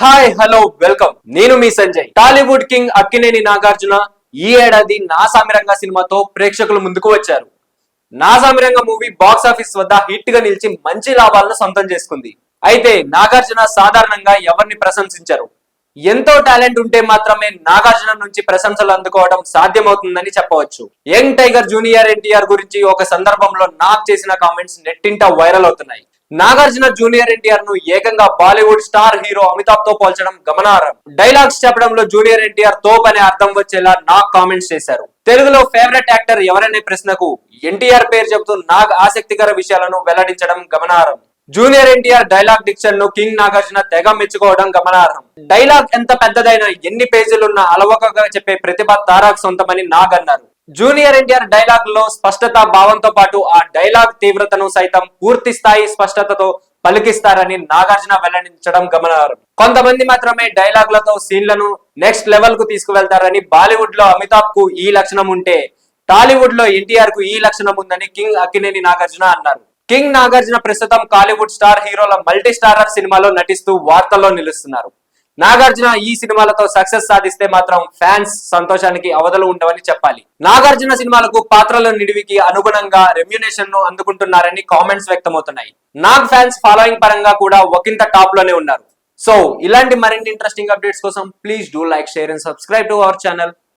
Hi hello welcome నేను మీ Sanjay. Tollywood king Akkineni Nagarjuna ఈ ఏడాది నా సామిరంగ సినిమాతో ప్రేక్షకుల ముందుకు వచ్చారు. నా సామిరంగ మూవీ బాక్స్ ఆఫీస్ వద్ద హిట్గా నిలిచి మంచి లాభాలను సొంతం చేసుకుంది. అయితే నాగార్జున సాధారణంగా ఎవరిని ప్రశంసించరు? ఎంతో టాలెంట్ ఉంటే మాత్రమే నాగార్జున నుంచి ప్రశంసలు అందుకోవడం సాధ్యమవుతుందని చెప్పవచ్చు. యంగ్ టైగర్ జూనియర్ ఎన్టీఆర్ గురించి ఒక సందర్భంలో నాగ్ చేసిన కామెంట్స్ నెట్టింట వైరల్ అవుతున్నాయి. నాగార్జున జూనియర్ ఎన్టీఆర్ను ఏకంగా బాలీవుడ్ స్టార్ హీరో అమితాబ్తో పోల్చడం గమనార్హం. డైలాగ్స్ చెప్పడంలో జూనియర్ ఎన్టీఆర్ తోప్ అనే అర్థం వచ్చేలా నాగ్ కామెంట్స్ చేశారు. తెలుగులో ఫేవరెట్ యాక్టర్ ఎవరనే ప్రశ్నకు ఎన్టీఆర్ పేరు చెబుతూ నాగ్ ఆసక్తికర విషయాలను వెల్లడించడం గమనార్హం. జూనియర్ ఎన్టీఆర్ డైలాగ్ డిక్షన్ను కింగ్ నాగార్జున తెగ మెచ్చుకోవడం గమనార్హం. డైలాగ్ ఎంత పెద్దదైనా ఎన్ని పేజీలున్నా అలవకగా చెప్పే ప్రతిభ తారాక్ సొంతమని నాగ్ అన్నారు. జూనియర్ ఎన్టీఆర్ డైలాగ్లో స్పష్టత భావంతో పాటు ఆ డైలాగ్ తీవ్రతను సైతం పూర్తి స్థాయి స్పష్టతతో పలికిస్తారని నాగార్జున వెల్లడించడం గమనార్హం. కొంతమంది మాత్రమే డైలాగ్లతో సీన్లను నెక్స్ట్ లెవెల్కు తీసుకువెళ్తారని బాలీవుడ్లో అమితాబ్కు ఈ లక్షణం ఉంటే టాలీవుడ్లో ఎన్టీఆర్కు ఈ లక్షణం ఉందని కింగ్ అక్కినేని నాగార్జున అన్నారు. కింగ్ నాగార్జున ప్రస్తుతం కాలీవుడ్ స్టార్ హీరోల మల్టీ స్టారర్ సినిమాలో నటిస్తూ వార్తల్లో నిలుస్తున్నారు. నాగార్జున ఈ సినిమాలతో సక్సెస్ సాధిస్తే మాత్రం ఫ్యాన్స్ సంతోషానికి అవధులు ఉండవని చెప్పాలి. నాగార్జున సినిమాలకు పాత్రల నిడివికి అనుగుణంగా రెమ్యునేషన్ను అందుకుంటున్నారని కామెంట్స్ వ్యక్తమవుతున్నాయి. నాగ్ ఫ్యాన్స్ ఫాలోయింగ్ పరంగా కూడా ఒకంత టాప్లోనే ఉన్నారు. సో ఇలాంటి మరిన్ని ఇంట్రెస్టింగ్ అప్డేట్స్ కోసం please do like share and subscribe to our channel